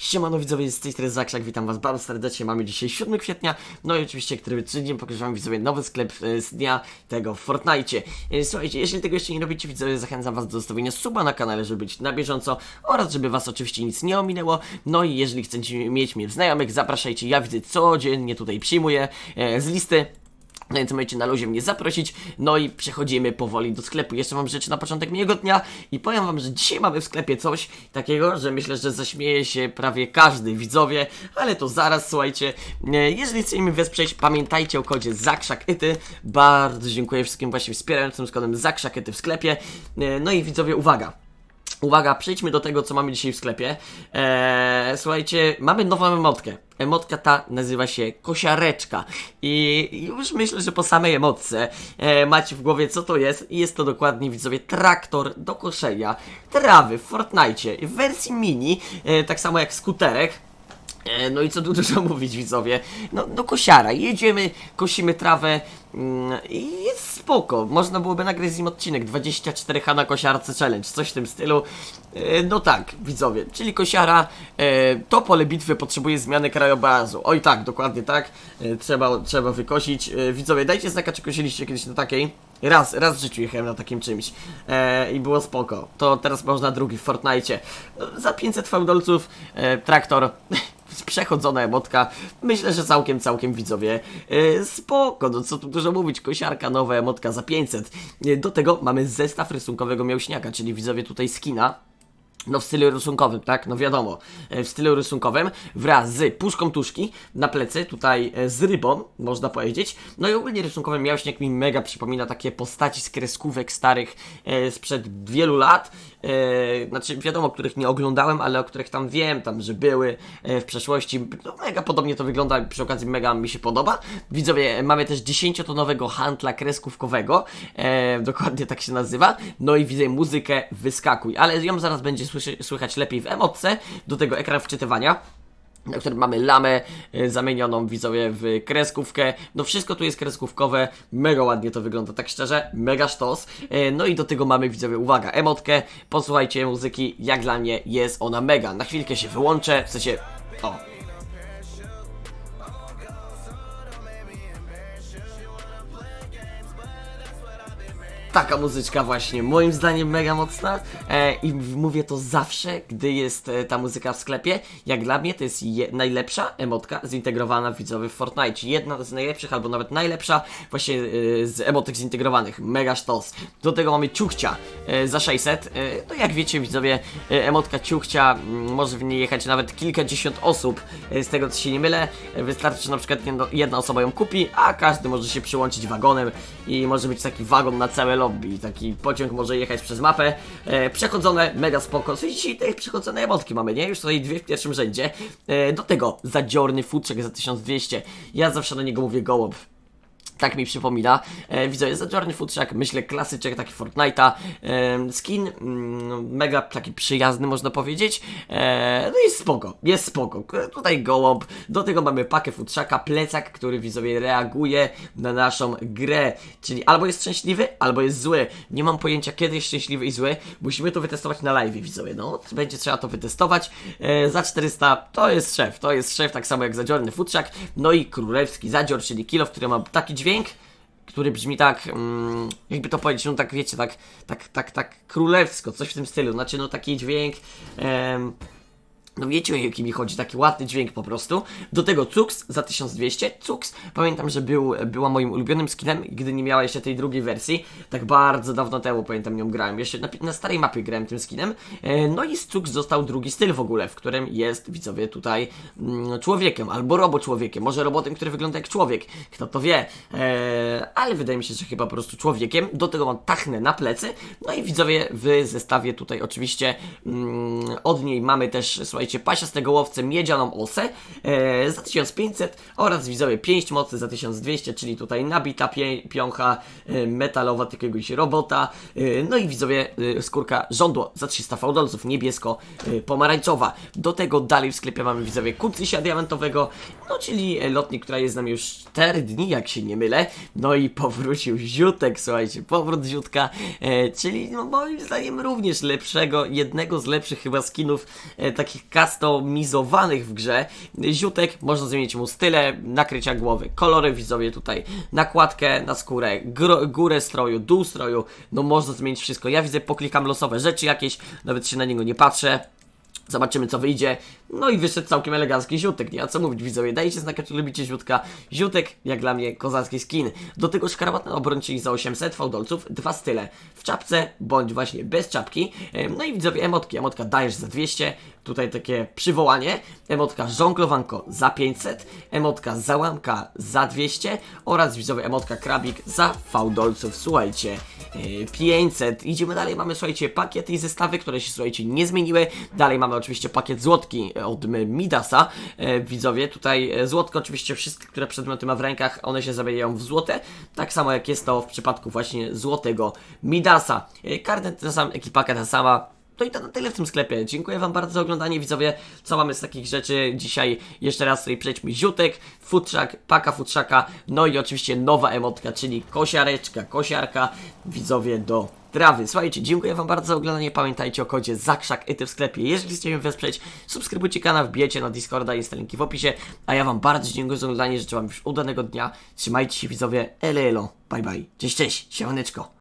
Siemano widzowie, z tej strony Zakrzak, witam was bardzo serdecznie, mamy dzisiaj 7 kwietnia, no i oczywiście, który tydzień pokażę wam widzowie nowy sklep e, z dnia tego w Fortnite. E, Słuchajcie, jeśli tego jeszcze nie robicie widzowie, zachęcam was do zostawienia suba na kanale, żeby być na bieżąco oraz żeby was oczywiście nic nie ominęło, no i jeżeli chcecie mieć mnie w znajomych, zapraszajcie, ja widzę codziennie tutaj przyjmuję e, z listy no więc możecie na luzie mnie zaprosić. No i przechodzimy powoli do sklepu. Jeszcze mam rzeczy na początek miłego dnia i powiem wam, że dzisiaj mamy w sklepie coś takiego, że myślę, że zaśmieje się prawie każdy widzowie, ale to zaraz, słuchajcie. Jeżeli chcecie mnie wesprzeć, pamiętajcie o kodzie ZAKSZAKYTY. Bardzo dziękuję wszystkim właśnie wspierającym z kodem ZAKSZAKYTY w sklepie. No i widzowie, uwaga. Uwaga, przejdźmy do tego, co mamy dzisiaj w sklepie. Eee, słuchajcie, mamy nową emotkę. Emotka ta nazywa się Kosiareczka. I już myślę, że po samej emotce e, macie w głowie, co to jest. I jest to dokładnie, widzowie, traktor do koszenia trawy w Fortnite w wersji mini, e, tak samo jak skuterek. E, No i co tu dużo mówić, widzowie. No, do kosiara. Jedziemy, kosimy trawę mm, i jest spoko. Można byłoby nagrać z nim odcinek 24H na kosiarce challenge, coś w tym stylu. E, No tak, widzowie, czyli kosiara. e, To pole bitwy potrzebuje zmiany krajobrazu. Oj tak, dokładnie tak. Trzeba, trzeba wykosić. Widzowie, dajcie znaka, czy kosiliście kiedyś na takiej. Raz, raz w życiu jechałem na takim czymś e, i było spoko. To teraz można drugi w Fortnite. No, za 500 fałdolców e, traktor, przechodzona emotka. Myślę, że całkiem, całkiem widzowie e, spoko. No co tu dużo mówić, kosiarka, nowa emotka za 500. E, do tego mamy zestaw rysunkowego miałśniaka, czyli widzowie tutaj skina. No w stylu rysunkowym, tak? No wiadomo, e, w stylu rysunkowym wraz z puszką tuszki na plecy, tutaj e, z rybą, można powiedzieć. No i ogólnie rysunkowy miałśniak mi mega przypomina takie postaci z kreskówek starych e, sprzed wielu lat. E, znaczy wiadomo, których nie oglądałem, ale o których tam wiem, tam, że były e, w przeszłości. No mega podobnie to wygląda, przy okazji mega mi się podoba. Widzowie, mamy też 10-tonowego handla kreskówkowego, e, dokładnie tak się nazywa. No i widzę muzykę Wyskakuj, ale ją zaraz będzie słychać lepiej w emotce, do tego ekran wczytywania na którym mamy lamę e, zamienioną widzowie w kreskówkę. No wszystko tu jest kreskówkowe, mega ładnie to wygląda, tak szczerze, mega sztos. E, No i do tego mamy widzowie, uwaga, emotkę, posłuchajcie muzyki, jak dla mnie jest ona mega. Na chwilkę się wyłączę, w sensie, o, Taka muzyczka właśnie, moim zdaniem mega mocna e, i mówię to zawsze, gdy jest e, ta muzyka w sklepie. Jak dla mnie to jest je, najlepsza emotka zintegrowana widzowy w Fortnite. Jedna z najlepszych, albo nawet najlepsza właśnie e, z emotek zintegrowanych. Mega sztos. Do tego mamy ciuchcia e, za 600. E, jak wiecie widzowie, e, emotka ciuchcia, m, może w niej jechać nawet kilkadziesiąt osób, e, z tego co się nie mylę. E, wystarczy, że na przykład jedna osoba ją kupi, a każdy może się przyłączyć wagonem i może być taki wagon na całe lobby. Taki pociąg może jechać przez mapę. E, przechodzone, mega spoko. Dzisiaj te przechodzone emotki mamy, nie? Już tutaj dwie w pierwszym rzędzie. E, do tego zadziorny futrzek za 1200. Ja zawsze na niego mówię gołąb. Tak mi przypomina. E, jest zadziorny futrzak, myślę klasyczek taki Fortnite'a. E, skin mm, mega taki przyjazny można powiedzieć. E, no i spoko, jest spoko. Tutaj gołąb, do tego mamy pakę futrzaka, plecak, który widzowie reaguje na naszą grę. Czyli albo jest szczęśliwy, albo jest zły. Nie mam pojęcia kiedy jest szczęśliwy i zły. Musimy to wytestować na live widzowie. No, będzie trzeba to wytestować. E, za 400 to jest szef, to jest szef, tak samo jak zadziorny futrzak. No i królewski zadzior, czyli kilo, w którym ma taki dźwięk, który brzmi tak, mm, jakby to powiedzieć, no tak wiecie, tak, tak, tak, tak królewsko, coś w tym stylu. Znaczy, no taki dźwięk. em, no wiecie o jaki mi chodzi, taki ładny dźwięk po prostu. Do tego Cux za 1200. Cux, pamiętam, że był, była moim ulubionym skinem, gdy nie miała jeszcze tej drugiej wersji. Tak bardzo dawno temu, pamiętam, nią grałem. Jeszcze na, na starej mapie grałem tym skinem. E, no i z Cux został drugi styl w ogóle, w którym jest, widzowie, tutaj mm, człowiekiem, albo robo-człowiekiem. Może robotem, który wygląda jak człowiek. Kto to wie. E, ale wydaje mi się, że chyba po prostu człowiekiem. Do tego mam tachnę na plecy. No i widzowie, w zestawie tutaj oczywiście mm, od niej mamy też, słuchajcie, pasiastego łowcę miedzianą osę e, za 1500 oraz widzowie pięść mocy za 1200, czyli tutaj nabita pie, piącha e, metalowa jakiegoś robota. E, no i widzowie e, skórka żądło za 300 fałdolców niebiesko-pomarańczowa. Do tego dalej w sklepie mamy widzowie kucysia diamentowego, no czyli e, lotnik, która jest z nami już 4 dni, jak się nie mylę. No i powrócił ziutek, słuchajcie, powrót ziutka, e, czyli no moim zdaniem również lepszego, jednego z lepszych chyba skinów e, takich customizowanych w grze. Ziutek, można zmienić mu style nakrycia głowy, kolory widzowie tutaj, nakładkę na skórę, górę stroju, dół stroju, no można zmienić wszystko. Ja widzę, poklikam losowe rzeczy jakieś, nawet się na niego nie patrzę. Zobaczymy co wyjdzie. No i wyszedł całkiem elegancki ziutek, nie? A co mówić widzowie? Dajcie znaka, czy lubicie ziutka. Ziutek, jak dla mnie, kozacki skin. Do tego szkarłatny obrończyk za 800 fałdolców, dwa style. W czapce, bądź właśnie bez czapki. Em, No i widzowie, emotki. Emotka dajesz za 200. Tutaj takie przywołanie. Emotka żonglowanko za 500. Emotka załamka za 200. Oraz widzowie, emotka krabik za fałdolców. Słuchajcie, e, 500. Idziemy dalej. Mamy, słuchajcie, pakiety i zestawy, które się, słuchajcie, nie zmieniły. Dalej mamy oczywiście pakiet złotki od Midasa. E, widzowie, tutaj e, złotko, oczywiście wszystkie, które przedmioty ma w rękach, one się zamieniają w złote. Tak samo jak jest to w przypadku właśnie złotego Midasa. E, karnet ta sama, ekipaka ta sama. No i to na tyle w tym sklepie. Dziękuję Wam bardzo za oglądanie, widzowie. Co mamy z takich rzeczy? Dzisiaj jeszcze raz tutaj przejdźmy ziutek, futrzak, paka futrzaka, no i oczywiście nowa emotka, czyli kosiareczka, kosiarka, widzowie do trawy. Słuchajcie, dziękuję Wam bardzo za oglądanie. Pamiętajcie o kodzie ZAKRZAK ETY w sklepie. Jeżeli chcecie mnie wesprzeć, subskrybujcie kanał, wbijecie na Discorda, jest linki w opisie. A ja Wam bardzo dziękuję za oglądanie. Życzę Wam już udanego dnia. Trzymajcie się widzowie. Elo, elo. Bye bye. Cześć, cześć. Siemaneczko.